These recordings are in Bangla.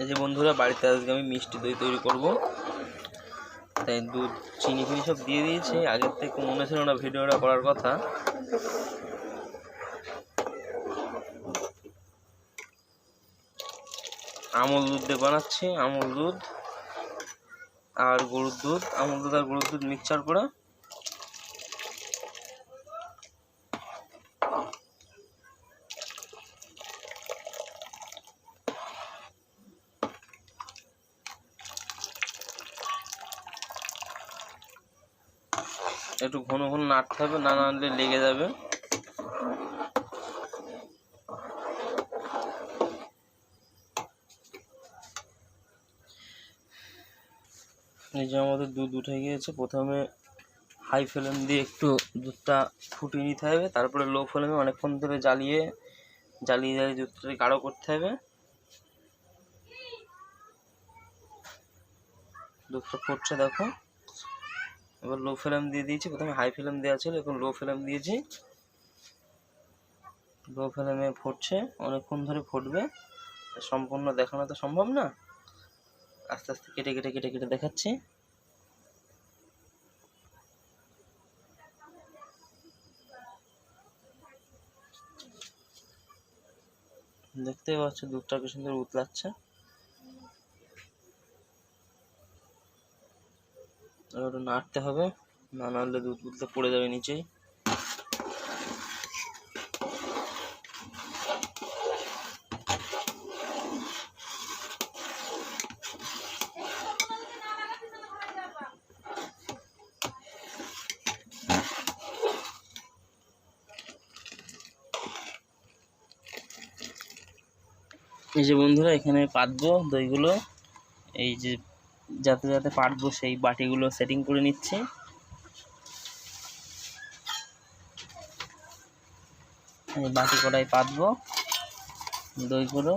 এই যে বন্ধুরা, বাড়িতে আজকে আমি মিষ্টি দই তৈরি করব। তাই দুধ, চিনি ফিনি সব দিয়ে দিয়েছি। আগের থেকে মনে ছিল না ভিডিওটা করার কথা। আমল দুধ দিয়ে বানাচ্ছি, আমল দুধ আর গরুর দুধ, আমল দুধ আর গরুর দুধ মিক্সচার করে। একটু ঘন ঘন নাড়তে হবে, না নাড়লে লেগে যাবে। এই যে আমাদের দুধ উঠে গিয়েছে, প্রথমে হাই ফ্লেম দিয়ে একটু দুধটা ফুটিয়ে নিতে হবে, তারপরে লো ফ্লেমে অনেকক্ষণ ধরে জ্বালিয়ে জ্বালিয়ে জ্বালিয়ে দুধটাকে গাঢ় করতে হবে। দুধটা ফুটছে, দেখো। এবার লো ফ্লেম দিয়ে দিয়েছি। প্রথমে হাই ফ্লেম দেওয়া ছিল, এখন লো ফ্লেম দিয়েছি। লো ফ্লেমে ফুটছে, অনেকক্ষণ ধরে ফুটবে। সম্পূর্ণ দেখানো তো সম্ভব না। আস্তে আস্তে কেটে কেটে কেটে কেটে দেখাচ্ছি। দেখতেই পাচ্ছ দুধটা কি সুন্দর উতলাচ্ছে। এবার একটু নাড়তে হবে। না নাড়লে দুধ উতলে পড়ে যাবে নিচেই। এই যে বন্ধুরা, এখানে পাতবো দইগুলো। এই যে যাতে যাতে পারব সেই বাটিগুলো সেটিং করে নিচ্ছে। বাটি কড়াই পাতবো দইগুলো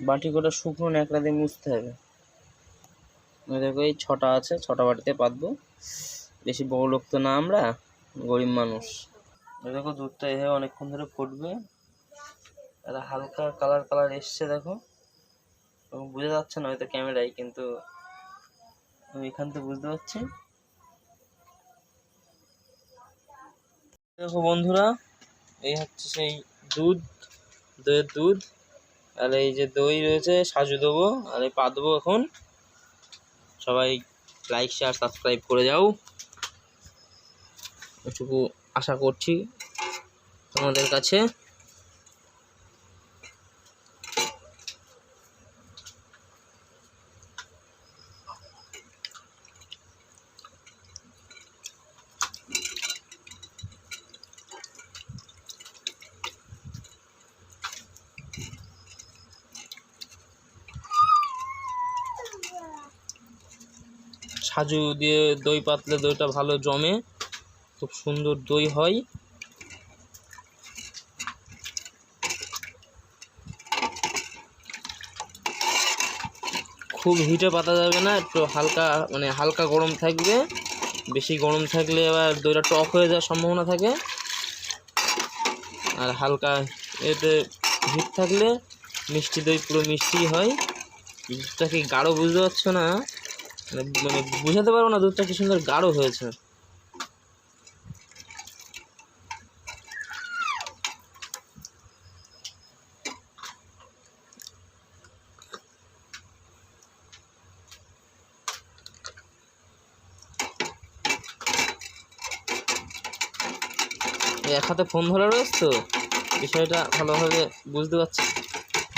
বাটি করে শুকনো ন্যাকড়া দিয়ে মুছতে হবে। দেখো, এই ছটা আছে, ছটা বাটিতে পাতবো। বেশি বড় লোক তো না আমরা, গরিব মানুষ। দেখো, দুধটা এভাবে অনেকক্ষণ ধরে ফুটবে। একটা হালকা কালার কালার এসছে, দেখো। এবং বোঝা যাচ্ছে না হয়তো ক্যামেরায়, কিন্তু আমি এখান থেকে বুঝতে পারছি। দেখো বন্ধুরা, এই হচ্ছে সেই দুধ, দইয়ের দুধ। আর এই যে দই রয়েছে, সাজু দেবো, আর এই পা দেবো এখন। সবাই লাইক শেয়ার সাবস্ক্রাইব করে যাও। এটুকু আশা করছি তোমাদের কাছে। সাজু দিয়ে দই পাতলে দইটা ভালো জমে, খুব সুন্দর দই হয়। খুব হিটে পাতা যাবে না, একটু হালকা মানে হালকা গরম থাকবে। বেশি গরম থাকলে আবার দইটা টক হয়ে যাওয়ার সম্ভাবনা থাকে। আর হালকা এতে হিট থাকলে মিষ্টি দই, পুরো মিষ্টি হয়। দুধটা কি গাঢ় বুঝতে পারছ না? মানে মানে বুঝাতে পারব না দুধটা কি সুন্দর গাঢ় হয়েছে। এক হাতে ফোন ধরা রয়েছে তো? বিষয়টা ভালোভাবে বুঝতে পারছি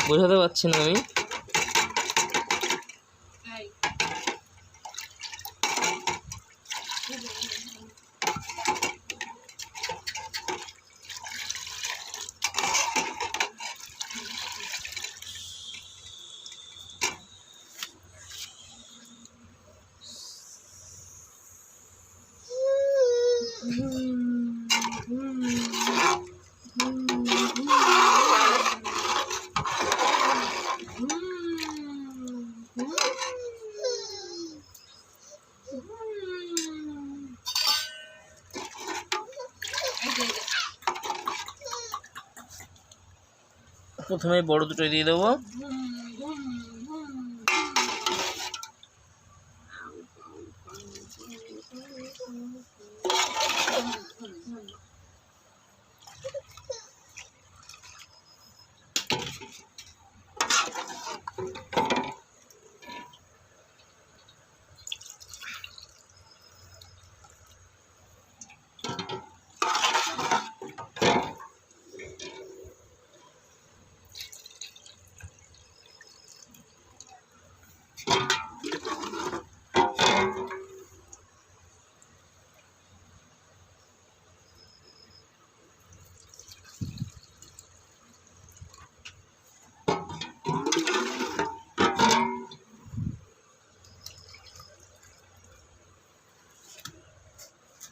বোঝাতে পারছি না আমি। প্রথমে বড় দুটো দিয়ে দেবো।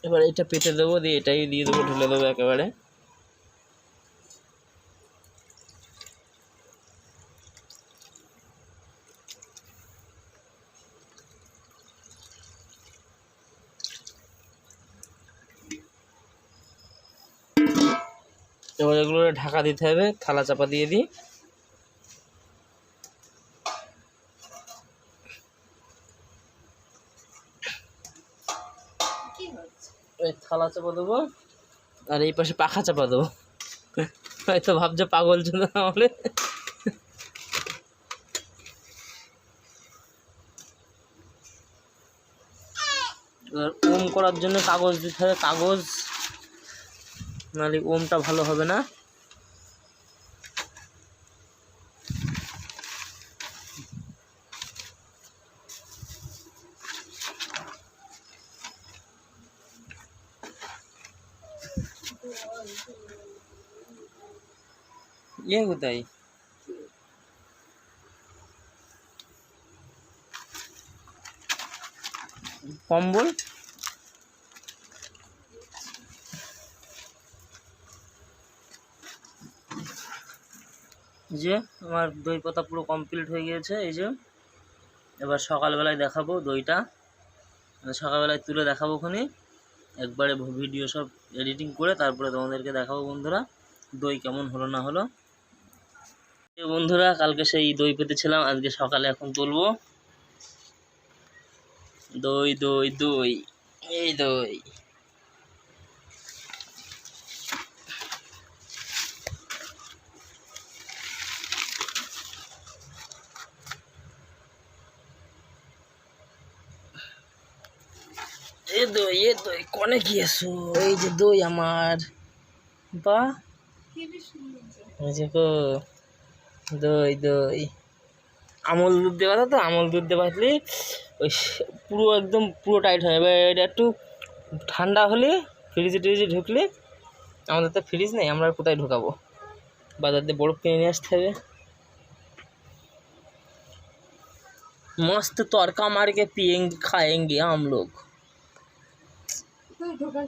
এবার এটা পেতে দেবো, দিয়ে এটাই দিয়ে দেবো, ঢেলে দেবো একেবারে। এবার এগুলো ঢাকা দিতে হবে, থালা চাপা দিয়ে দিই। এই থালা চাপা দেবো আর এই পাশে পাখা চাপা দেবো। হয়তো ভাবছে পাগল জন্য এবার ওম করার জন্য কাগজ দিতে হবে, কাগজ। নাহলে ওমটা ভালো হবে না। ये কোথায়? কম্বল? যে, আমার দই পাতা পুরো কমপ্লিট হয়ে গিয়েছে, এই যে। এবার সকালবেলায় দেখাবো দইটা। সকালবেলায় তুলে দেখাবো ওখানে। একবারে ভিডিও সব এডিটিং করে তারপরে তোমাদেরকে দেখাবো বন্ধুরা, দই কেমন হলো না হলো। বন্ধুরা, কালকে সেই দই পেতেছিলাম, আজকে সকালে এখন তুলবো। দই দই দই, এই দই। এ দই এ দই কনে গিয়েছো এই যে দই আমার বা এই যে গো দই দই আমল দুধ দেওয়া তো আমল দুধ দেওয়া থাকলে ওই স- পুরো একদম পুরো টাইট হয় এবার এটা একটু ঠান্ডা হলে ফ্রিজে ট্রিজে ঢুকলে আমাদের তো ফ্রিজ নেই আমরা আর কোথায় ঢুকাবো বাজার দিয়ে বরফ কিনে নিয়ে আসতে হবে मस्त तड़का मार के पियेंगे खाएंगे हम लोग ঢোকা